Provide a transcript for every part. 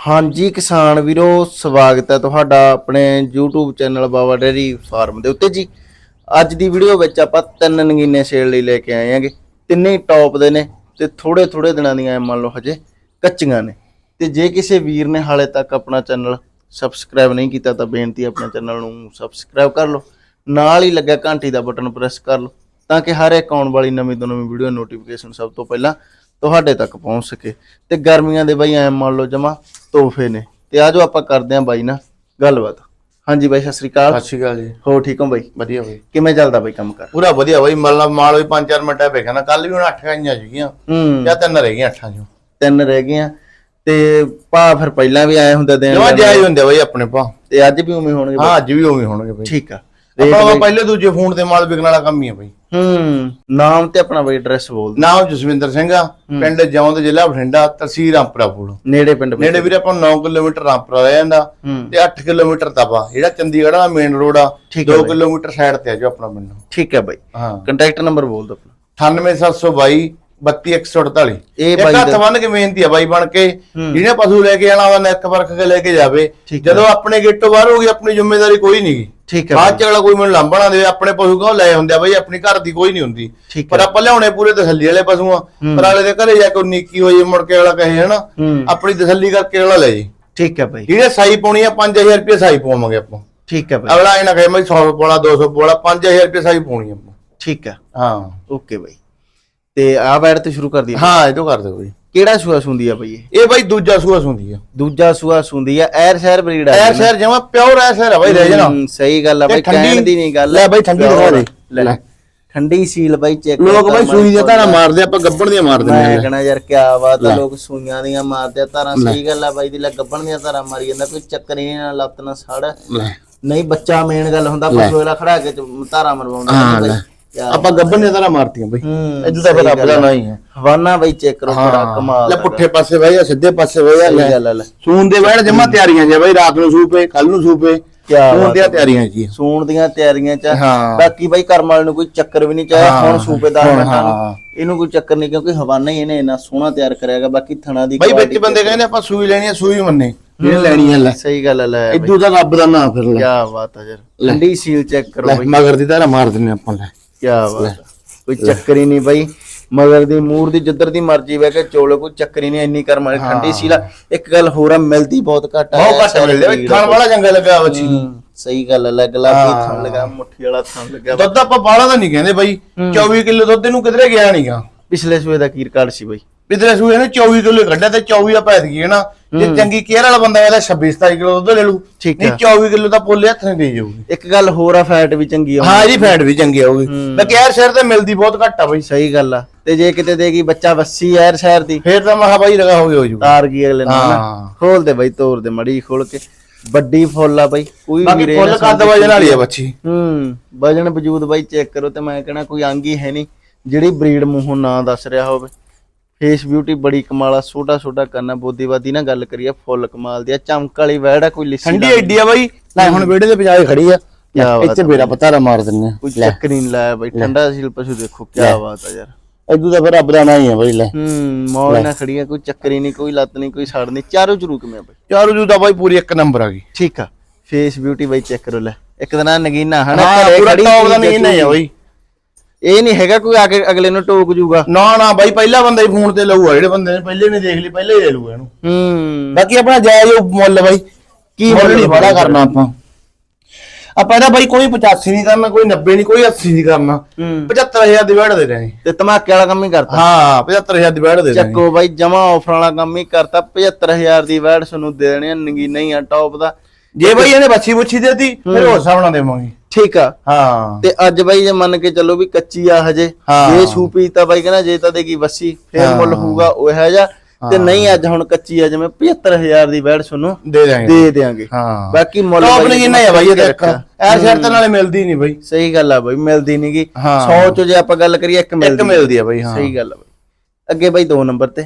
ਹਾਂਜੀ ਕਿਸਾਨ ਵੀਰੋ, ਸਵਾਗਤ ਹੈ ਤੁਹਾਡਾ ਆਪਣੇ YouTube channel Baba dairy farm ਦੇ ਉੱਤੇ ਜੀ। ਅੱਜ ਦੀ ਵੀਡੀਓ ਵਿੱਚ ਆਪਾਂ ਤਿੰਨ ਨਗੀਨੇ ਸੇਲ ਲਈ ਲੈ ਕੇ ਆਏ ਹਾਂਗੇ। ਤਿੰਨੇ ਟੌਪ ਦੇ ਨੇ ਤੇ ਥੋੜੇ ਥੋੜੇ ਦਿਨਾਂ ਦੀਆਂ ਇਹ ਮੰਨ ਲਓ ਹਜੇ ਕੱਚੀਆਂ ਨੇ। ਤੇ ਜੇ ਕਿਸੇ ਵੀਰ ਨੇ ਹਾਲੇ ਤੱਕ ਆਪਣਾ ਚੈਨਲ ਸਬਸਕ੍ਰਾਈਬ ਨਹੀਂ ਕੀਤਾ ਤਾਂ ਬੇਨਤੀ ਆਪਣੇ ਚੈਨਲ ਨੂੰ ਸਬਸਕ੍ਰਾਈਬ ਕਰ ਲਓ। ਨਾਲ ਹੀ ਲੱਗਾ ਘੰਟੀ ਦਾ ਬਟਨ ਪ੍ਰੈਸ ਕਰ ਲਓ ਤਾਂ ਕਿ ਹਰ ਇੱਕ ਆਉਣ ਵਾਲੀ ਨਵੀਂ ਤੋਂ ਨਵੀਂ ਵੀਡੀਓ ਨੋਟੀਫਿਕੇਸ਼ਨ ਸਭ ਤੋਂ ਪਹਿਲਾਂ ਤੁਹਾਡੇ ਤੱਕ ਪਹੁੰਚ ਸਕੇ। ਤੇ ਗਰਮੀਆਂ ਦੇ ਬਾਈ ਐ ਮੰਨ ਲਓ ਜਮਾ ਤੋਹਫੇ ਨੇ। ਤੇ ਆਜੋ ਆਪਾਂ ਕਰਦੇ ਆਂ ਬਾਈ ਨਾਲ ਗੱਲਬਾਤ। ਹਾਂਜੀ ਬਾਈ ਸਤਿ ਸ੍ਰੀ ਅਕਾਲ। ਸਤਿ ਸ਼੍ਰੀ ਅਕਾਲ ਜੀ। ਹੋ ਠੀਕ ਹੋ ਬਾਈ? ਵਧੀਆ ਬਈ। ਕਿਵੇਂ ਚੱਲਦਾ ਬਾਈ ਕੰਮ ਕਰ? ਪੂਰਾ ਵਧੀਆ ਬਈ ਮਤਲਬ ਮਾਲ ਵੀ 5-4 ਮਿੰਟਾਂ ਵੇਖਿਆ ਨਾ ਕੱਲ ਵੀ ਹੁਣ 8 ਗਾਈਆਂ ਸੀਗੀਆਂ। ਹੂੰ। ਜਾਂ ਤਿੰਨ ਰਹਿ ਗਈਆਂ 8 ਚੋਂ। ਤਿੰਨ ਰਹਿ ਗਈਆਂ। ਤੇ ਭਾ ਫਿਰ ਪਹਿਲਾਂ ਵੀ ਆਏ ਹੁੰਦੇ ਦੇਣ ਜਮਾ ਜਾਇਜ਼ ਹੁੰਦੇ ਬਈ ਆਪਣੇ ਪਾ ਤੇ ਅੱਜ ਵੀ ਉਵੇਂ ਹੋਣਗੇ? ਹਾਂ ਅੱਜ ਵੀ ਉਵੇਂ ਹੋਣਗੇ ਬਈ। ਠੀਕ ਆ। ਆਪਾਂ ਉਹ ਪਹਿਲੇ ਦੂਜੇ ਫੋਨ ਤੇ ਮਾਲ ਵਿਕਣ ਵਾਲਾ ਕੰਮ ਹੀ ਆ ਬਈ। ਹੂੰ ਨਾਮ ਤੇ ਆਪਣਾ ਬਾਈ ਐਡਰੈਸ ਬੋਲ ਦਿਓ। ਨਾਮ ਜਸਵਿੰਦਰ ਸਿੰਘ ਆ ਪਿੰਡ ਜੌਂਦ ਜ਼ਿਲ੍ਹਾ ਬਠਿੰਡਾ ਤਹਿਸੀਲ ਰਾਮਪੁਰਾ ਫੂਲ ਨੇੜੇ ਪਿੰਡ ਬਾਈ। ਨੇੜੇ ਵੀਰੇ ਆਪਾਂ ਨੂੰ 9 ਕਿਲੋਮੀਟਰ ਰਾਮਪੁਰਾ ਰਹਿ ਜਾਂਦਾ ਹੂੰ। ਤੇ 8 ਕਿਲੋਮੀਟਰ ਤਪਾ ਜਿਹੜਾ ਚੰਡੀਗੜ੍ਹ ਦਾ ਮੇਨ ਰੋਡ ਆ ਠੀਕ ਆ 2 ਕਿਲੋਮੀਟਰ ਸਾਈਡ ਤੇ ਆ ਜੋ ਆਪਣਾ ਪਿੰਡ। ਠੀਕ ਹੈ ਬਾਈ। ਹਾਂ। ਕੰਟੈਕਟ ਨੰਬਰ ਬੋਲ ਦਿਓ ਆਪਣਾ। 98722 32148 ਇਹ ਇੱਕ ਬਾਈ ਹੱਥ ਦਾ ਬੰਨ ਕੇ ਬੇਨਤੀ ਆ ਬਾਈ ਬਣ ਕੇ ਜਿਹਨੇ ਪਸ਼ੂ ਲੈ ਕੇ ਆਣਾ ਵਾ ਨੱਕ ਕੇ ਲੈ ਕੇ ਜਾਵੇ। ਠੀਕ ਹੈ। ਜਦੋਂ ਆਪਣੇ ਗੇਟੋਂ ਬਾਹਰ ਹੋਗੀ ਆਪਣੀ ਜ਼ਿੰਮੇਵਾਰੀ ਕੋਈ ਨਹੀਂਗੀ ਠੀਕ ਹੈ ਬਾਅਦ ਚ ਅਗਲਾ ਕੋਈ ਮੈਨੂੰ ਲਾਂਭਾ ਨਾ ਦੇਵੇ ਆਪਣੇ ਪਸ਼ੂ ਕੋ ਲੈ ਹੁੰਦੇ ਆ ਬਾਈ? ਆਪਣੀ ਘਰ ਦੀ ਕੋਈ ਨਹੀਂ ਹੁੰਦੀ। ਪਰ ਹੈ। ਆਪਾਂ ਲਿਆਉਣੇ ਪੂਰੇ ਤਸੱਲੀ ਵਾਲੇ ਪਸ਼ੂ ਆ ਪਰ ਅਗਲੇ ਦੇ ਘਰੇ ਜਾ ਕੇ ਨੀਕੀ ਹੋਈ ਮੁੜ ਕੇ ਅਗਲਾ ਕਹੇ ਹਨਾ? ਹੂੰ। ਆਪਣੀ ਤਸੱਲੀ ਕਰਕੇ ਅਗਲਾ ਲੈ ਜੀ। ਠੀਕ ਹੈ ਬਾਈ। ਜਿਹੜੇ ਸਾਈ ਪਾਉਣੀ ਆ 5000 ਰੁਪਏ ਸਾਈ ਪਾਵਾਂਗੇ ਆਪਾਂ। ਠੀਕ ਹੈ ਬਾਈ। ਅਗਲਾ ਇਹ ਨਾ ਕਹੇ ਮੈਂ 100 ਪੋਲਾ 200 ਪੋਲਾ 5000 ਰੁਪਏ ਸਾਈ ਪਾਉਣੀ ਆਪਾਂ। ਠੀਕ ਹੈ। ਹਾਂ। ਓਕੇ ਬਾਈ। ਤੇ ਆ ਬੈਡ ਤੇ ਸ਼ੁਰੂ ਕਰ ਦਈਏ। ਹਾਂ ਇਹ ਤੋਂ ਕਰ ਦਿਓ ਬਾਈ। ਕਿਹੜਾ ਸੂਆ ਸੁੰਦੀ ਆ ਬਾਈ ਇਹ? ਇਹ ਬਾਈ ਦੂਜਾ ਸੂਆ ਸੁੰਦੀ ਆ। ਦੂਜਾ ਸੂਆ ਸੁੰਦੀ ਆ ਐਰ ਸ਼ਹਿਰ ਬਰੀਡ ਆ ਐ ਸ਼ਹਿਰ ਜਮਾ ਪਿਓਰ ਐ ਸ਼ਹਿਰ ਆ ਬਾਈ ਰਹਿ ਜਾਣਾ। ਹਮ, ਸਹੀ ਗੱਲ ਆ ਬਾਈ ਤੇ ਠੰਡੀ- ਕਹਿਣ ਦੀ ਨਹੀਂ ਗੱਲ। ਲੈ ਬਾਈ ਠੰਡੀ ਦਿਖਾ ਦੇ। ਲੈ ਲੈ। ਠੰਡੀ ਸੀਲ ਬਾਈ ਚੈੱਕ ਲੋਕ ਬਾਈ ਸੂਈ ਦੇ ਧਾਰਾ ਮਾਰਦੇ ਆਪਾਂ ਗੱਬਣ ਦੀਆਂ ਮਾਰ ਦਿੰਦੇ ਮੈਂ ਆ ਕਹਣਾ ਯਾਰ ਕਿਆ ਬਾਤ ਆ ਲੋਕ ਸੂਈਆਂ ਦੀਆਂ ਮਾਰਦੇ ਆ ਧਾਰਾਂ ਸਹੀ ਗੱਲ ਆ ਬਾਈ ਦੀ ਲੈ ਗੱਬਣ ਦੀਆਂ ਧਾਰਾਂ ਮਾਰੀ ਜਾਂਦਾ ਕੋਈ ਚੱਕਰ ਹੀ ਨਹੀਂ ਨਾ ਲੱਤ ਨਾ ਸੜ। ਲੈ। ਨਹੀਂ ਬੱਚਾ ਮੇਨ ਗੱਲ ਹੁੰਦਾ ਪਸ਼ੂ ਵਾਲਾ ਖੜਾ ਕੇ ਧਾਰਾਂ ਮਰਵਾਉਂਦਾ ਹਾਂ, ਬਾਈ। ਆਪਾਂ ਗੱਬਣ ਦੀਆਂ ਧਾਰਾ ਮਾਰਤੀਆਂ ਬਾਈ। ਹੂੰ ਇਦੋਂ ਤਾਂ ਫਿਰ ਰੱਬ ਦਾ ਨਾ ਹੀ ਹੈ। ਹਵਾਨਾ ਬਾਈ ਚੈੱਕ ਕਰੋ ਬੜਾ ਕਮਾਲ ਲੈ ਦਾ ਪੁੱਠੇ ਪਾਸੇ ਬਹਿ ਜਾ ਸਿੱਧੇ ਪਾਸੇ ਬਹਿ ਜਾ ਲੈ। ਗੱਲ ਆ ਲੈ। ਸੂਨ ਦੇ ਬਹਿਣ ਜਮਾ ਤਿਆਰੀਆਂ ਜੇ ਬਾਈ ਰਾਤ ਨੂੰ ਸੂਪੇ ਕੱਲ ਨੂੰ ਸੂਪੇ। ਬਾਤ ਦੀਆਂ ਤਿਆਰੀਆਂ ਜੀ ਸੂਣ ਦੀਆਂ ਤਿਆਰੀਆਂ ਚ ਹਾਂ। ਬਾਕੀ ਬਾਈ ਕਰਮ ਵਾਲੇ ਨੂੰ ਕੋਈ ਚੱਕਰ ਵੀ ਨਹੀਂ ਚਾਹਿਆ। ਹਾਂ। ਹੁਣ ਨੂੰ ਹਾਂ। ਇਹਨੂੰ ਕੋਈ ਚੱਕਰ ਨਹੀਂ ਕਿਉਂਕਿ ਹਵਾਨਾ ਹੀ ਇਹਨੇ ਇੰਨਾ ਸੋਹਣਾ ਤਿਆਰ ਕਰਿਆਗਾ ਬਾਕੀ ਥਣਾ ਦੀ ਬਾਈ ਵਿੱਚ ਬੰਦੇ ਕਹਿੰਦੇ ਆਪਾਂ ਸੂਈ ਲੈਣੀ ਆ ਸੂਈ ਮੰਨੇ। ਜਿਹਨੇ ਲੈਣੀ ਆ ਲੈ। ਸਹੀ ਗੱਲ ਹੈ ਲੈ ਇਦੋਂ ਤਾਂ ਰੱਬ ਦਾ ਨਾਂ ਫਿਰ ਲੈ। ਕੀ ਬਾਤ ਹੈ ਯਾਰ। ਠੰਡੀ ਸੀਲ ਚੈੱਕ ਕਰੋ ਬਾਈ। ਮਗਰ ਦੀ ਧਾਰਾ ਮਾਰ ਦਿੰਨੇ ਆਪਾਂ ਲੈ। ਕੀ ਬਾਤ ਹੈ। ਕੋਈ ਚੱਕਰ ਹੀ ਨਹੀਂ ਬਾਈ। ਮਗਰ ਦੀ ਮੂਰ ਦੀ ਜਿੱਧਰ ਦੀ ਮਰਜ਼ੀ ਬਹਿ ਕੇ ਚੋਲੇ ਕੋਈ ਚੱਕਰ ਹੀ ਨਹੀਂ ਇੰਨੀ ਕਰਮ ਵਾਲੀ ਠੰਡੀ ਸੀਲ। ਆ ਇੱਕ ਗੱਲ ਹੋਰ ਆ ਮਿਲਦੀ ਬਹੁਤ ਘੱਟ ਆ ਬਹੁਤ ਘੱਟ ਮਿਲਦੇ ਬਾਈ ਥਣ ਵਾਲਾ ਚੰਗਾ ਲੱਗਾ ਬੱਚੀ ਨੂੰ ਹੂੰ, ਸਹੀ ਗੱਲ ਹੈ ਲੈ ਗੁਲਾਬੀ ਥਣ ਲਗਾ ਮੁੱਠੀ ਵਾਲਾ ਥਣ ਲੱਗਾ। ਦੁੱਧ ਆਪਾਂ ਬਾਹਲਾ ਤਾਂ ਨਹੀਂ ਕਹਿੰਦੇ ਬਾਈ। 24 ਕਿਲੋ ਦੁੱਧ ਇਹਨੂੰ ਕਿਧਰੇ ਗਿਆ ਨਹੀਂਗਾ ਪਿਛਲੇ ਸੂਏ ਦਾ ਕੀ ਰਿਕਾਰਡ ਸੀ ਬਾਈ। ਪਿਛਲੇ ਸੂਏ ਨੇ 24 ਕਿਲੋ ਕੱਢਿਆ ਤੇ 24 ਆ ਪੈਦ ਗਈ ਹੈ ਨਾ। ਜੇ ਚੰਗੀ ਕੇਅਰ ਵਾਲਾ ਬੰਦਾ ਇਹਦਾ 26 27 ਕਿਲੋ ਦੁੱਧ ਲੈ ਲੂ ਠੀਕ ਨਹੀਂ 24 ਕਿਲੋ ਤਾਂ ਪੋਲੇ ਹੱਥ ਨਹੀਂ ਦੇ ਜਾਊਗੀ। ਇੱਕ ਗੱਲ ਹੋਰ ਆ ਫੈਟ ਵੀ ਚੰਗੀ ਆ ਹਾਂ ਜੀ ਫੈਟ ਵੀ ਚੰਗੀ ਆਊਗੀ। ਮੈਂ ਕੇਅਰ ਸ਼ਹਿਰ ਤੇ ਮਿਲਦੀ ਬਹੁਤ ਘੱਟ ਆ ਬਾਈ। ਸਹੀ ਗੱਲ ਆ। ਤੇ ਜੇ ਕਿਤੇ ਦੇਗੀ ਬੱਚਾ ਵੱਸੀ ਯਾਰ ਸ਼ਹਿਰ ਦੀ। ਫੇਰ ਤਾਂ ਮਹਾ ਬਾਈ ਲਗਾ ਹੋ ਗਿਆ ਹੋ ਜੂ ਤਾਰ ਗਈ ਅਗਲੇ ਨੂੰ ਨਾ ਹਾਂ। ਖੋਲ ਦੇ ਬਾਈ ਤੋਰ ਦੇ ਮੜੀ ਖੋਲ ਕੇ। ਵੱਡੀ ਫੁੱਲ ਆ ਬਾਈ ਕੋਈ ਬਾਕੀ ਵੀਰੇ ਫੁੱਲ ਕੱਦ ਵਜਨ ਵਾਲੀ ਆ ਬੱਚੀ। ਹੂੰ ਵਜਨ ਵਜੂਦ ਬਾਈ ਚੈੱਕ ਕਰੋ ਤੇ ਮੈਂ ਕਹਣਾ ਕੋਈ ਅੰਗ ਹੀ ਹੈ ਨਹੀਂ। ਜਿਹੜੀ ਬਰੀਡ ਮੂੰਹੋਂ ਨਾਂ ਦੱਸ ਰਿਹਾ ਹੋਵੇ। ਫੇਸ ਬਿਊਟੀ ਬੜੀ ਕਮਾਲ ਆ ਛੋਟਾ ਛੋਟਾ ਕਰਨਾ ਬੋਦੀਵਾਦੀ ਨਾਲ ਗੱਲ ਕਰੀਏ ਫੁੱਲ ਕਮਾਲ ਦੀ ਆ ਚਮਕ ਵਾਲੀ ਵੈੜ ਆ ਕੋਈ ਲਿਸੀ ਠੰਡੀ ਐਡੀ ਆ ਬਾਈ। ਲੈ ਹੁਣ ਵਿਹੜੇ ਦੇ ਪਜਾਏ ਖੜੀ ਆ। ਇੱਥੇ ਬੇੜਾ ਪਤਾਰਾ ਮਾਰ ਦਿੰਨੇ ਕੋਈ ਚੱਕਰ ਹੀ ਨਹੀਂ ਲਾਇਆ ਬਾਈ ਠੰਡਾ ਸੀਲ ਪਸ਼ੂ ਦੇਖੋ ਕੀ ਬਾਤ ਆ ਯਾਰ। ਇਦੋਂ ਤਾਂ ਫਿਰ ਰੱਬ ਦਾ ਨਾਂ ਹੀ ਆ ਬਾਈ ਲੈ। ਹੂੰ ਮੌਜ ਨਾਲ ਖੜੀਆਂ ਕੋਈ ਚੱਕਰ ਨਹੀਂ ਕੋਈ ਲੱਤ ਨਹੀਂ ਕੋਈ ਸੜ ਨਹੀਂ ਚਾਰੋਂ ਜਰੂ ਕਿਵੇਂ ਆ ਬਾਈ। ਚਾਰੂ ਜੂ ਤਾਂ ਬਾਈ ਪੂਰੀ ਇੱਕ ਨੰਬਰ ਆ ਗਈ। ਠੀਕ ਆ ਫੇਸ ਬਿਊਟੀ ਬਾਈ ਚੈੱਕ ਕਰੋ ਲੈ। ਇੱਕ ਦਿਨ ਆ ਨਗੀਨਾ ਹਨਾ ਹਾਂ ਘਰੇ ਪੂਰਾ ਖੜੀ ਟੌਪ ਦਾ ਆ ਬਾਈ। ਇਹ ਨਹੀਂ ਹੈਗਾ ਕੋਈ ਆ ਕੇ ਅਗਲੇ ਨੂੰ ਟੋਕ ਜੂਗਾ। ਨਾ ਨਾ ਬਾਈ ਪਹਿਲਾ ਬੰਦਾ ਹੀ ਫੋਨ ਤੇ ਲਊਗਾ ਜਿਹੜੇ ਬੰਦੇ ਨੇ ਪਹਿਲੇ ਨੇ ਦੇਖ ਲਈ ਪਹਿਲੇ ਹੀ ਲੈ ਲਊਗਾ ਇਹਨੂੰ। ਹੂੰ। ਬਾਕੀ ਆਪਣਾ ਜਾਇਜ਼ ਮੁੱਲ ਬਾਈ ਕੀ ਮੁੱਲ ਨਹੀਂ ਵਾਦਾ ਕਰਨਾ ਆਪਾਂ। ਆਪਾਂ ਇਹਦਾ ਬਾਈ ਕੋਈ 85 ਨਹੀਂ ਕਰਨਾ ਕੋਈ 90 ਨਹੀਂ ਕੋਈ 80 ਨਹੀਂ ਕਰਨਾ। ਹੂੰ। 75000 ਦੀ ਵੜ ਦੇ ਦੇਣੀ ਤੇ ਧਮਾਕੇ ਵਾਲਾ ਕੰਮ ਹੀ ਕਰਤਾ। ਹਾਂ 75000 ਦੀ ਵੜ ਦੇ ਚੱਕੋ ਬਾਈ ਜਮਾ ਆਫਰ ਵਾਲਾ ਕੰਮ ਹੀ ਕਰਤਾ। 75000 ਦੀ ਤੁਹਾਨੂੰ ਦੇ ਦੇਣੀ ਆ ਨਗੀਨਾ ਹੀ ਆ ਟੌਪ ਦਾ। ਜੇ ਬਾਈ ਇਹਨੇ ਬੱਚੀ ਬੁੱਛੀ ਦੇਤੀ ਫਿਰ ਹੋਰ ਸਾਹਮਣਾ ਦੇਵਾਂਗੇ। ਠੀਕ ਆ। ਹਾਂ। ਤੇ ਅੱਜ ਬਾਈ ਜੇ ਮੰਨ ਕੇ ਚੱਲੋ ਵੀ ਕੱਚੀ ਆ ਹਜੇ। ਜੇ ਸੂਪੀ ਤਾਂ ਬਾਈ ਕਹਿੰਦਾ ਜੇ ਤਾਂ ਦੇਗੀ ਵੱਸੀ ਫੇਰ ਮੁੱਲ ਹੋਊਗਾ ਉਹ ਹੈ ਜਾ ਤੇ ਨਹੀਂ ਅੱਜ ਹੁਣ ਕੱਚੀ ਆ ਜਿਵੇਂ 75000 ਦੀ ਵੈਡ ਤੁਹਾਨੂੰ ਦੇ ਦਾਂਗੇ ਦੇ ਦੇਾਂਗੇ ਹਾਂ। ਬਾਕੀ ਮੁੱਲ ਟੌਪ ਬਾਈ ਨਹੀਂ ਕਿੰਨਾ ਹੈ ਬਾਈ ਇਹਦਾ ਇੱਕ ਰੱਖਿਆ। ਐ ਸ਼ਰਤ ਨਾਲੇ ਮਿਲਦੀ ਨਹੀਂ ਬਾਈ। ਸਹੀ ਗੱਲ ਆ ਬਾਈ ਮਿਲਦੀ ਨਹੀਂਗੀ ਹਾਂ। 100 ਚੋਂ ਜੇ ਆਪਾਂ ਗੱਲ ਕਰੀਏ ਇੱਕ ਮਿਲਦੀ ਇੱਕ ਮਿਲਦੀ ਆ ਬਾਈ ਹਾਂ। ਸਹੀ ਗੱਲ ਆ ਬਾਈ। ਅੱਗੇ ਬਾਈ ਦੋ ਨੰਬਰ ਤੇ।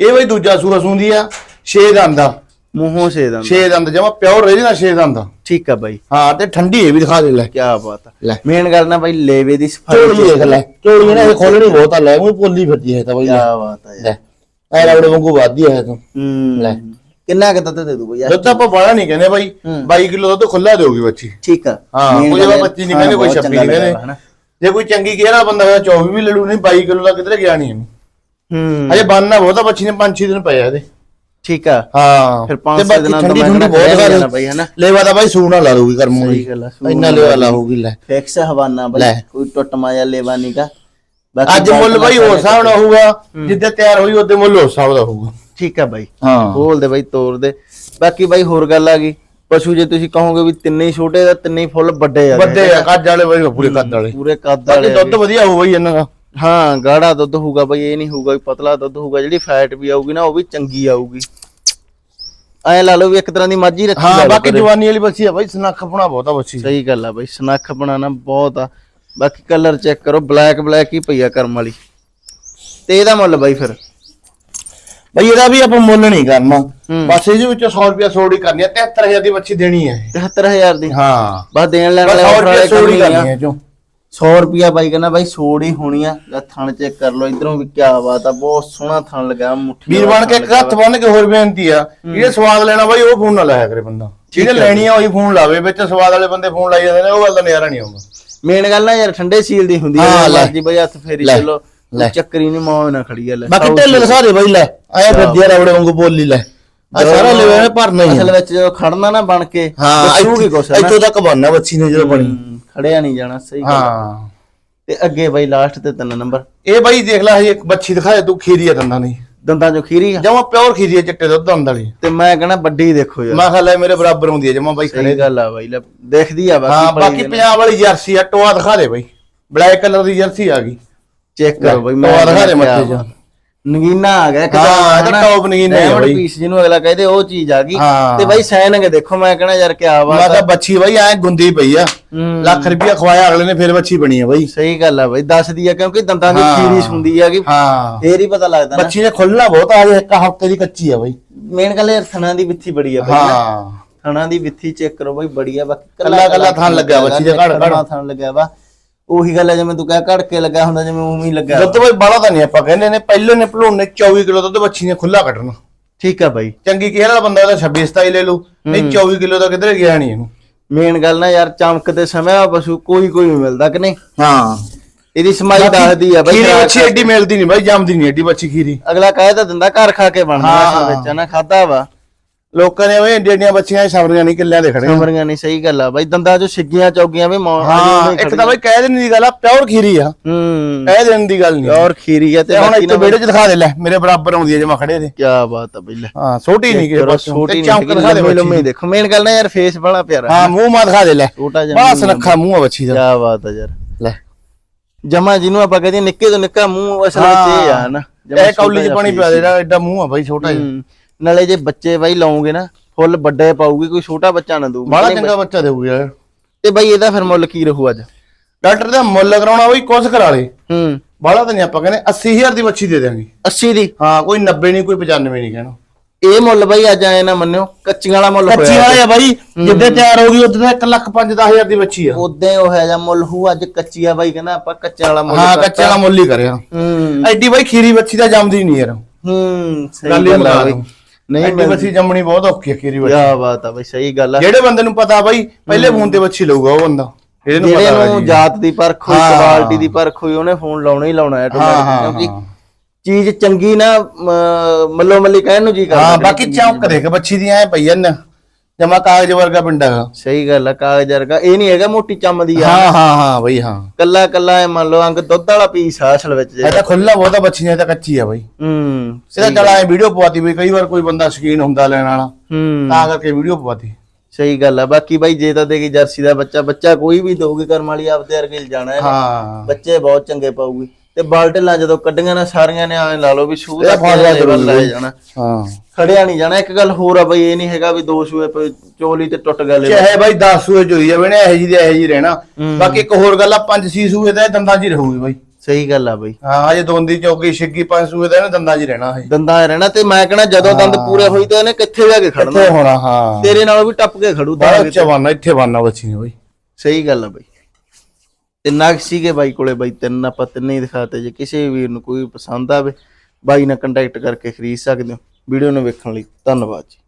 ਇਹ ਬਾਈ ਦੂਜਾ ਸੂਆ ਸੁੰਦੀ ਆ 6 ਦੰਦ ਮੂੰਹੋਂ ਸੇ ਦਾ 6 ਦੰਦ ਜਮਾ ਪਿਓਰ ਰਹਿ ਨਾ 6 ਦੰਦ। ਠੀਕ ਆ ਬਾਈ। ਹਾਂ ਤੇ ਠੰਡੀ ਇਹ ਵੀ ਦਿਖਾ ਦੇ ਲੈ। ਕੀ ਬਾਤ ਆ। ਲੈ। ਮੇਨ ਗੱਲ ਨਾ ਬਾਈ ਲੇਵੇ ਦੀ ਸਫ਼ਾਈ ਦੇਖ ਲੈ। ਚੋੜੀ ਇਹਨੇ ਖੋਲਣੀ ਬਹੁਤ ਆ ਲੈ ਉਹ ਪੋਲੀ ਫਿਰਦੀ ਹੈ ਤਾਂ ਬਾਈ। ਕੀ ਬਾਤ ਆ ਯਾਰ। ਲੈ। ਐ ਰਬੜ ਵਾਂਗੂ ਵਾਦੀ ਹੈ ਤੂੰ। ਹੂੰ। ਲੈ। ਕਿੰਨਾ ਕੁ ਦੁੱਧ ਦੇ ਦੂ ਬਈ? ਦੁੱਧ ਆਪਾਂ ਬਾਹਲਾ ਨਹੀਂ ਕਹਿੰਦੇ ਬਾਈ। ਹੂੰ। 22 ਕਿਲੋ ਦੁੱਧ ਖੁੱਲਾ ਦੇਊਗੀ ਬੱਚੀ। ਠੀਕ ਆ। ਹਾਂ ਕੋਈ ਇਹ- 25 ਨਹੀਂ ਹਾਂ, ਕਹਿੰਦੇ ਕੋਈ ਬਹੁਤ 26 ਚੰਗਾ ਨਹੀਂ ਕਹਿੰਦੇ। ਜੇ ਕੋਈ ਚੰਗੀ ਵਾਲਾ ਬੰਦਾ ਹੋਇਆ 24 ਵੀ ਲੈ ਲੂ ਨਹੀਂ 22 ਕਿਲੋ ਦਾ ਕਿਧਰੇ ਗਿਆ ਨਹੀਂ ਹੂੰ। ਅਜੇ ਬੰਨਣਾ ਬਹੁਤਾ ਬੱਚੀ ਨੇ 5-6 ਦਿਨ ਪਏ ਆ ਇਹਦੇ। ਠੀਕ ਆ। ਹਾਂ। ਫਿਰ ਪੰਜ ਤੇ ਛੇ ਬਾਕੀ ਦਿਨਾਂ ਤੋਂ ਮੈਂ ਠੰਡੀ ਬਹੁਤ ਕਰ ਬਾਈ, ਹਨਾ? ਲੈਵਾ ਤਾਂ ਬਾਈ ਸੂਣਾ ਲਾ ਦੂਗੀ ਕਰਮ ਸਹੀ ਗੱਲ ਆ, ਸੂਣਾ ਇੰਨਾ ਲੈਵਾ ਲਾਊਗੀ ਲੈ। ਫਿਕਸ ਹਵਾਨਾ ਬਈ ਲੈ। ਕੋਈ ਟੁੱਟ ਮਾਇਆ ਲੇਵਾ ਨਹੀਂਗਾ ਅੱਜ ਮੁੱਲ ਬਾਈ ਹੋਰ ਹਿਸਾਬ ਨਾਲ ਹੋਊਗਾ ਜਿੱਦੇ ਤਿਆਰ ਹੋਈ ਉਹਦੇ ਮੁੱਲ ਹੋਰ ਹਿਸਾਬ ਦਾ ਹੋਊਗਾ। ਠੀਕ ਆ ਬਾਈ। ਹਾਂ। ਬੋਲ ਦੇ ਬਾਈ ਤੋਰ ਦੇ। ਬਾਕੀ ਬਾਈ ਹੋਰ ਗੱਲ ਆ ਗਈ। ਪਸ਼ੂ ਜੇ ਤੁਸੀਂ ਕਹੋਗੇ ਵੀ ਤਿੰਨੇ ਹੀ ਛੋਟੇ ਦਾ ਤਿੰਨੇ ਹੀ ਫੁੱਲ ਵੱਡੇ ਆ ਵੱਡੇ ਆ ਕੱਦ ਵਾਲੇ ਬਾਈ ਪੂਰੇ ਕੱਦ ਵਾਲੇ। ਪੂਰੇ ਕੱਦ ਬਾਕੀ ਵਾਲੇ ਆ ਦੁੱਧ ਵਧੀਆ ਹੋਊ ਬਾਈ ਇਹਨਾਂ ਦਾ। ਹਾਂ ਗਾੜਾ ਦੁੱਧ ਹੋਊਗਾ ਬਈ ਇਹ ਨਹੀਂ ਹੋਊਗਾ ਵੀ ਪਤਲਾ ਦੁੱਧ ਹੋਊਗਾ ਜਿਹੜੀ ਫੈਟ ਵੀ ਆਊਗੀ ਨਾ ਉਹ ਵੀ ਚੰਗੀ ਆਊਗੀ। ਐ ਲਾ ਲਓ ਵੀ ਇੱਕ ਤਰ੍ਹਾਂ ਦੀ ਮਾਝੀ ਰੱਖੀ ਹਾਂ ਬਾਕੀ। ਜਵਾਨੀ ਵਾਲੀ ਬੱਚੀ ਆ ਬਾਈ ਸਨੱਖ ਪਣਾ ਬਹੁਤਾ ਬੱਚੀ। ਸਹੀ ਗੱਲ ਆ ਬਈ ਸਨੱਖ ਬਣਾਣਾ ਬਹੁਤ ਆ। ਬਾਕੀ ਕਲਰ ਚੈੱਕ ਕਰੋ ਬਲੈਕ ਬਲੈਕ ਹੀ ਪਈ ਆ ਕਰਮ ਵਾਲੀ। ਤੇ ਇਹਦਾ ਮੁੱਲ ਬਾਈ ਫਿਰ? ਬਾਈ ਇਹਦਾ ਵੀ ਆਪਾਂ ਮੁੱਲ ਨਹੀਂ ਕਰਨਾ। ਹੂੰ। ਬਸ ਇਹਦੇ ਵਿੱਚੋਂ 100 ਰੁਪਿਆ ਸੋੜੀ ਕਰਨੀ ਆ 73000 ਦੀ ਬੱਚੀ ਦੇਣੀ ਹੈ 73000 ਦੀ? ਹਾਂ। ਬਸ ਦੇਣ ਲੈਣ ਵਾਲੇ 100 offer ਰੁਪਿਆ ਵਾਲੇ ਸੋੜੀ ਕਰਨੀ ਹੈ ਚੋਂ 100 ਰੁਪਿਆ ਬਾਈ ਕਹਿੰਦਾ ਬਾਈ ਸੋੜ ਹੀ ਹੋਣੀ ਆ। ਜਾਂ ਥਣ ਚੈੱਕ ਕਰ ਲਓ ਇਧਰੋਂ ਵੀ ਕਿਆ ਬਾਤ ਆ ਬਹੁਤ ਸੋਹਣਾ ਥਣ ਲੱਗਾ ਮੁੱਠੀ ਵੀਰ ਬਣ ਕੇ ਇੱਕ ਹੱਥ ਬੰਨ ਕੇ ਹੋਰ ਬੇਨਤੀ ਆ ਜਿਹੜੇ ਸਵਾਦ ਲੈਣਾ ਬਾਈ ਉਹ ਫੋਨ ਨਾ ਲਾਇਆ ਕਰੇ ਬੰਦਾ। ਜਿਹੜੇ ਲੈਣੀ ਆ ਉਹੀ ਫੋਨ ਲਾਵੇ ਵਿੱਚ ਸਵਾਦ ਵਾਲੇ ਬੰਦੇ ਫੋਨ ਲਾਈ ਜਾਂਦੇ ਨੇ ਉਹ ਗੱਲ ਦਾ ਨਜ਼ਾਰਾ ਨਹੀਂ ਆਉਂਦਾ ਮੇਨ ਗੱਲ ਨਾ ਯਾਰ ਠੰਡੇ ਸੀਲ ਦੀ ਹੁੰਦੀ ਲੈ। ਮਰਜ਼ੀ ਬਈ ਹੱਥ ਫੇਰੀ ਲੈ, ਚੱਲੋ ਲੈ। ਚੱਕਰੀ ਨਹੀਂ ਮੌਜ ਨਾ ਖੜੀ ਆ ਲੈ। ਬਾਕੀ ਢਿੱਲ ਦੇ ਬਾਈ ਲੈ। ਆਇਆ ਫਿਰਦੀ ਆ ਰਵੜੇ ਵਾਂਗੂ ਬੋਲੀ ਲੈ। ਆ ਸਾਰਾ ਲੈਵੇ ਭਰਨਾ ਹੀ ਅਸਲ ਆ। ਵਿੱਚ ਜਦੋਂ ਖੜਨਾ ਨਾ ਬਣ ਕੇ ਹਾਂ ਕੁਛ ਇੱਥੋਂ ਤੱਕ ਬਣਨਾ ਬੱਚੀ ਨੇ ਜਦੋਂ ਬਣੀ। ਖੜਿਆ ਨਹੀਂ ਜਾਣਾ ਸਹੀ ਗੱਲ ਆ। ਹਾਂ। ਤੇ ਅੱਗੇ ਬਾਈ ਲਾਸਟ ਤੇ ਤਿੰਨ ਨੰਬਰ। ਇਹ ਬਾਈ ਦੇਖ ਲੈ ਹਜੇ ਇੱਕ ਬੱਚੀ ਦਿਖਾਏ ਤੂੰ ਖੀਰੀ ਆ ਦੰਦਾਂ ਦੀ। ਦੰਦਾਂ ਚੋਂ ਖੀਰੀ ਆ? ਜਮਾ ਪਿਓਰ ਖੀਰੀ ਆ ਚਿੱਟੇ ਦੁੱਧ ਦੰਦ ਵਾਲੀ। ਤੇ ਮੈਂ ਕਹਣਾ ਵੱਡੀ ਦੇਖੋ ਯਾਰ। ਮੈਂ ਕਿਹਾ ਲੈ ਮੇਰੇ ਬਰਾਬਰ ਹੁੰਦੀ ਹੈ ਜਮਾ ਬਾਈ ਖੜੇ ਸਹੀ ਗੱਲ ਆ ਬਾਈ ਲੈ ਦੇਖਦੀ ਆ ਹਾਂ ਬਾਕੀ ਬਾਕੀ ਪੰਜਾਬ ਵਾਲੀ ਜਰਸੀ ਆ ਟੋਆ ਦਿਖਾ ਦੇ ਬਾਈ। ਬਲੈਕ ਕਲਰ ਦੀ ਜਰਸੀ ਆ ਗਈ। ਚੈੱਕ ਕਰੋ ਬਾਈ ਟੋਆ ਦਿਖਾ ਦੇ ਮੱਥੇ। ਚ। ਨਗੀਨਾ ਆ ਗਿਆ ਹਾਂ, ਇਹ ਤਾਂ top ਨਗੀਨਾ ਹੀ ਬਾਈ। ਪੀਸ ਜਿਹਨੂੰ ਅਗਲਾ ਕਹਦੇ ਉਹ ਚੀਜ਼ ਆ ਗਈ ਹਾਂ। ਤੇ ਬਾਈ ਸੈਨਿੰਗ ਦੇਖੋ ਮੈਂ ਕਹਣਾ ਯਾਰ ਕਿਆ ਮੈਂ ਆ ਬੱਚੀ ਬਾਈ ਐ ਗੁੰਦੀ ਪਈ ਆ। ਲੱਖ ਰੁਪਇਆ ਖਵਾਇਆ ਅਗਲੇ ਨੇ ਫਿਰ ਬੱਚੀ ਬਣੀ ਆ ਬਾਈ ਸਹੀ ਗੱਲ ਆ ਬਾਈ ਦੱਸਦੀ ਆ ਕਿਉਂਕਿ ਦੰਦਾਂ ਦੀ ਹਾਂ। ਖੀਰੀ ਹੁੰਦੀ ਆ ਕਿ ਹਾਂ ਫੇਰ ਹੀ ਪਤਾ ਲੱਗਦਾ ਨਾ ਬੱਚੀ ਨੇ ਖੁੱਲਣਾ ਬਹੁਤ ਆ ਇੱਕ ਹਫ਼ਤੇ ਦੀ ਕੱਚੀ ਆ ਬਾਈ ਮੇਨ ਗੱਲ ਯਾਰ ਥਣਾ ਦੀ ਵਿੱਥੀ ਬੜੀ ਆ ਬਾਈ ਨਾ। ਹਾਂ ਥਣਾ ਦੀ ਵਿੱਥੀ ਚੈੱਕ ਕਰੋ ਬਾਈ ਬੜੀ ਆ ਬਾਕੀ ਕੱਲਾ- ਕੱਲਾ ਥਣ ਲੱਗਿਆ ਬੱਚੀ ਦੇ ਘੜ- ਘੜ। ਕੱਲਾ ਥਣ ਲੱਗਿਆ ਵਾ ਉਹੀ ਗੱਲ ਆ ਜਿਵੇਂ ਤੂੰ ਕਹਿ ਘੜ ਕੇ ਲੱਗਾ ਹੁੰਦਾ ਜਿਵੇਂ ਉਵੇਂ ਹੀ ਲੱਗਾ ਦੁੱਧ ਬਾਈ ਬਾਲਾ ਤਾਂ ਨਹੀਂ ਆਪਾਂ ਕਹਿੰਦੇ ਨੇ ਪਹਿਲੇ ਨੇ ਭਲੂਣ ਨੇ 24 ਕਿਲੋ ਦੁੱਧ ਬੱਚੀ ਨੇ ਖੁੱਲਾ ਕੱਢਣਾ। ਠੀਕ ਆ ਬਾਈ। ਚੰਗੀ ਕੇਅਰ ਵਾਲਾ ਬੰਦਾ ਉਹਦਾ 26 27 ਲੈ ਲੂ ਨਹੀਂ 24 ਕਿਲੋ ਦਾ ਕਿਧਰੇ ਗਿਆ ਨਹੀਂ ਇਹਨੂੰ। ਮੇਨ ਗੱਲ ਨਾ ਯਾਰ ਚਮਕ ਤੇ ਸਮੇਂ ਆ ਪਸ਼ੂ ਕੋਈ ਕੋਈ ਵੀ ਮਿਲਦਾ ਕਿ ਨਹੀਂ? ਹਾਂ। ਇਹਦੀ ਸਮਾਈ ਦੱਸਦੀ ਆ ਬਾਈ ਖੀਰੀ ਬੱਚੀ ਐਡੀ ਮਿਲਦੀ ਨਹੀਂ ਬਾਈ ਜੰਮਦੀ ਨਹੀਂ ਐਡੀ ਬੱਚੀ ਖੀਰੀ। ਅਗਲਾ ਕਹਿ ਤਾਂ ਦਿੰਦਾ ਘਰ ਖਾ ਕੇ ਬਣਦਾ ਹਾਂ। ਵਿੱਚ ਨਾ ਖਾਦਾ ਵਾ। ਲੋਕਾਂ ਨੇ ਉਹ ਏਡੀਆਂ ਏਡੀਆਂ ਬੱਚੀਆਂ ਸਬਰੀਆਂ ਨਹੀਂ ਕਿੱਲਿਆਂ ਦੇ ਖੜੇ ਨਹੀਂ ਸਹੀ ਗੱਲ ਆ ਬਾਈ। ਦੰਦਾਂ ਚੋਂ ਸਿੱਗੀਆਂ ਚੌਗੀਆਂ ਵੀ ਮੌ ਹਾਂ ਇੱਕ ਤਾਂ ਬਾਈ ਕਹਿ ਦੇਣ ਦੀ ਗੱਲ ਆ ਪਿਓਰ ਖੀਰੀ ਆ। ਹੂੰ। ਕਹਿ ਦੇਣ ਦੀ ਗੱਲ ਨਹੀਂ। ਔਰ ਖੀਰੀ ਆ ਤੇ ਹੁਣ ਇੱਥੇ ਵਿਹੜੇ 'ਚ ਦਿਖਾ ਦੇ ਲੈ ਮੇਰੇ ਬਰਾਬਰ ਆਉਂਦੀ ਹੈ ਜਮਾ ਖੜੇ ਦੇ ਕੀ ਬਾਤ ਆ ਬਈ ਲੈ। ਹਾਂ ਛੋਟੀ ਨਹੀਂ ਕਿ ਬਸ ਛੋਟੀ ਤੇ ਚਮਕ ਦਿਖਾ ਦੇ ਲੰਮੀ ਦੇਖੋ ਮੇਨ ਗੱਲ ਨਾ ਯਾਰ ਫੇਸ ਬੜਾ ਪਿਆਰਾ ਹਾਂ ਮੂੰਹ ਮਾ ਦਿਖਾ ਦੇ ਲੈ। ਛੋਟਾ ਜਿਹਾ ਬਸ ਰੱਖਾ ਮੂੰਹ ਆ ਬੱਚੀ ਦਾ। ਕੀ ਬਾਤ ਆ ਯਾਰ। ਲੈ। ਜਮਾ ਜਿਹਨੂੰ ਆਪਾਂ ਕਹਿੰਦੇ ਨਿੱਕੇ ਤੋਂ ਨਿੱਕਾ ਮੂੰਹ ਅਸਲ ਵਿੱਚ ਇਹ ਆ ਨਾ। ਇਹ ਕੌਲੀ 'ਚ ਪਾਣੀ ਪਿਆ ਦੇ ਜਿਹੜਾ ਐਡਾ ਮੂੰਹ ਆ ਬਾਈ ਛੋਟਾ ਜਿਹਾ। ਨਾਲੇ ਜੇ ਬੱਚੇ ਬਾਈ ਲਾਉਂਗੇ ਨਾ ਫੁੱਲ ਵੱਡੇ ਪਾਊਗੀ ਕੋਈ ਛੋਟਾ ਬੱਚਾ ਨਾ ਦਊਗੀ। ਬੜਾ ਚੰਗਾ ਬੱਚਾ ਦੇਊ ਯਾਰ। ਤੇ ਬਾਈ ਇਹਦਾ ਫਿਰ ਮੁੱਲ ਕੀ ਰਹੂ ਅੱਜ? ਡਾਕਟਰ ਦਾ ਮੁੱਲ ਕਰਾਉਣਾ ਬਈ ਕੁਛ ਕਰਾ ਲੇ। ਹੂੰ। ਬਾਹਲਾ ਤਾਂ ਨਹੀਂ ਆਪਾਂ ਕਹਿੰਦੇ 80000 ਦੀ ਬੱਚੀ ਦੇ ਦਿਆਂਗੇ। 80 ਦੀ? ਹਾਂ ਕੋਈ 90 ਨਹੀਂ ਕੋਈ 95 ਨਹੀਂ ਕਹਿਣਾ। ਇਹ ਮੁੱਲ ਬਾਈ ਅੱਜ ਆਏ ਨਾ ਮੰਨਿਓ ਕੱਚੀਆਂ ਵਾਲਾ ਮੁੱਲ ਕੱਚੀ ਹੋਇਆ ਵਾਲੇ ਆ ਬਾਈ ਜਿੱਦੇ ਤਿਆਰ ਹੋ ਗਈ ਉਦੋਂ ਤਾਂ 1 ਲੱਖ 5 ਹਜ਼ਾਰ ਦੀ ਬੱਚੀ ਆ। ਉਦੋਂ ਉਹ ਹੈ ਜਾਂ ਮੁੱਲ ਹੂ ਅੱਜ ਕੱਚੀ ਆ ਬਾਈ ਕਹਿੰਦਾ ਆਪਾਂ ਕੱਚਿਆਂ ਵਾਲਾ ਮੁੱਲ ਹਾਂ। ਕੱਚੇ ਵਾਲਾ ਮੁੱਲ ਹੀ ਕਰਿਆ। ਹੂੰ। ਐਡੀ ਬਾਈ ਖੀਰੀ ਬੱਚੀ ਤਾਂ ਜੰਮਦੀ ਨਹੀਂ ਯਾਰ। ਹੂੰ ਸਹੀ ਗੱਲ ਆ ਦੂੰ। ਨਹੀਂ ਐਡੀ ਬੱਚੀ ਜੰਮਣੀ ਬਹੁਤ ਔਖੀ ਹੈ ਖੀਰੀ ਬੱਚੀ ਕੀ ਬਾਤ ਆ ਬਾਈ ਸਹੀ ਗੱਲ ਆ। ਜਿਹੜੇ ਬੰਦੇ ਨੂੰ ਪਤਾ ਬਾਈ ਪਹਿਲੇ ਫੋਨ ਤੇ ਬੱਚੀ ਲਊਗਾ ਉਹ ਬੰਦਾ। ਇਹਦੇ ਨੂੰ ਜਿਹੜੇ ਪਤਾ ਨੂੰ ਜਾਤ ਦੀ ਪਰਖ ਹੋਈ ਹਾਂ। ਕੁਆਲਿਟੀ ਦੀ ਪਰਖ ਹੋਈ ਉਹਨੇ ਫੋਨ ਲਾਉਣਾ ਹੀ ਲਾਉਣਾ ਹੈ। ਹਾਂ, ਹਾਂ, ਕਿਉਂਕਿ ਹਾਂ। ਚੀਜ਼ ਚੰਗੀ ਨਾ ਮੱਲੋ ਮੱਲੀ ਕਹਿਣ ਨੂੰ ਜੀ ਕਰਦਾ। ਹਾਂ ਬਾਕੀ ਚੌਂਕ ਦੇਖ ਬੱਚੀ ਦੀ ਐ ਪਈ ਐ ਨਾ। ਜਮਾ ਕਾਗਜ਼ ਵਰਗਾ ਪਿੰਡਾ ਹੈਗਾ। ਸਹੀ ਗੱਲ ਆ ਕਾਗਜ਼ ਵਰਗਾ। ਇਹ ਨਹੀਂ ਹੈਗਾ ਮੋਟੀ ਚੰਮ ਦੀ ਆ। ਹਾਂ ਹਾਂ ਹਾਂ ਬਈ ਹਾਂ। ਕੱਲਾ ਕੱਲਾ ਇਹ ਮੰਨ ਲਓ ਅੰਗ ਦੁੱਧ ਵਾਲਾ ਪੀਸ ਆ ਅਸਲ ਵਿੱਚ ਇਹ ਤਾਂ ਖੁੱਲਾ ਬਹੁਤਾ ਬੱਚੀ ਨੇ ਤਾਂ ਕੱਚੀ ਆ ਬਈ। ਹੂੰ ਇਹਦਾ ਚਲਾ ਐ ਵੀਡੀਓ ਪਵਾਤੀ ਬਈ ਕਈ ਵਾਰ ਕੋਈ ਬੰਦਾ ਸ਼ਕੀਨ ਹੁੰਦਾ ਲੈਣ ਵਾਲਾ। ਹੂੰ। ਤਾਂ ਕਰਕੇ ਵੀਡੀਓ ਪਵਾਤੀ। ਸਹੀ ਗੱਲ ਆ ਬਾਕੀ ਬਾਈ ਜੇ ਤਾਂ ਦੇਗੀ ਜਰਸੀ ਦਾ ਬੱਚਾ ਬੱਚਾ ਕੋਈ ਵੀ ਦੋਗੇ ਕਰਮ ਵਾਲੀ ਆਪਦੇ ਵਰਗੇ ਜਾਣਾ ਹੈ। ਹਾਂ। ਬੱਚੇ ਬਹੁਤ ਚੰਗੇ ਪਾਊਗੀ। ਤੇ ਬਾਲਟਲਾਂ ਜਦੋਂ ਕੱਢੀਆਂ ਨਾ ਸਾਰੀਆਂ ਨੇ ਐਂ ਲਾ ਲਓ ਵੀ ਸ਼ੂ ਦਾ ਜ਼ਰੂਰ ਲੈ। ਜਾਣਾ। ਹਾਂ। ਖੜਿਆ ਨਹੀਂ ਜਾਣਾ। ਇੱਕ ਗੱਲ ਹੋਰ ਆ ਬਈ ਇਹ ਨਹੀਂ ਹੈਗਾ ਵੀ ਦੋ ਸੂਏ ਪਏ, ਚੋਲੀ ਤੇ ਟੁੱਟ ਗਏ ਚਾਹੇ ਬਾਈ 10 ਸੂਏ ਚੋਈ ਜਾਵੇ ਨੇ ਇਹੋ ਜੀ ਦੇ ਇਹੋ ਜੀ ਰਹਿਣਾ। ਬਾਕੀ ਇੱਕ ਹੋਰ ਗੱਲ ਆ ਪੰਜ ਛੇ ਸੂਏ ਦਾ ਇਹ ਦੰਦਾਂ 'ਚ ਹੀ ਰਹੂਗੀ ਬਾਈ। ਸਹੀ ਗੱਲ ਆ ਬਈ। ਹਾਂ ਅਜੇ ਦੋਂਦੀ ਚੌਕੀ ਛਿੱਗੀ ਪੰਜ ਸੂਏ ਦਾ ਇਹਨੇ ਦੰਦਾਂ 'ਚ ਹੀ ਰਹਿਣਾ ਇਹ। ਦੰਦਾਂ 'ਚ ਰਹਿਣਾ ਤੇ ਮੈਂ ਕਹਣਾ ਜਦੋਂ ਦੰਦ ਪੂਰੇ ਹੋਈ ਤੇ ਇਹਨੇ ਕਿੱਥੇ ਜਾ ਕੇ ਖੜਨਾ? ਕਿੱਥੇ ਹੋਣਾ? ਹਾਂ। ਤੇਰੇ ਨਾਲ ਵੀ ਟੱਪ ਕੇ ਖੜੂ ਉੱਚਾ ਬਾਨਾ ਇੱਥੇ ਬਾਨਾ ਬੱਚੀ ਨੇ ਬਾਈ। ਸਹੀ ਗੱਲ ਆ ਬਈ। ਤੇ ਨਗ ਸੀਗੇ ਬਾਈ ਕੋਲੇ, ਬਾਈ ਤਿੰਨ, ਆਪਾਂ ਤਿੰਨੇ ਹੀ ਦਿਖਾਤੇ ਜੇ। ਕਿਸੇ ਵੀਰ ਨੂੰ ਕੋਈ ਪਸੰਦ ਆਵੇ, ਬਾਈ ਨਾਲ ਕੰਟੈਕਟ ਕਰਕੇ ਖਰੀਦ ਸਕਦੇ ਹੋ। ਵੀਡੀਓ ਨੂੰ ਵੇਖਣ ਲਈ ਧੰਨਵਾਦ ਜੀ।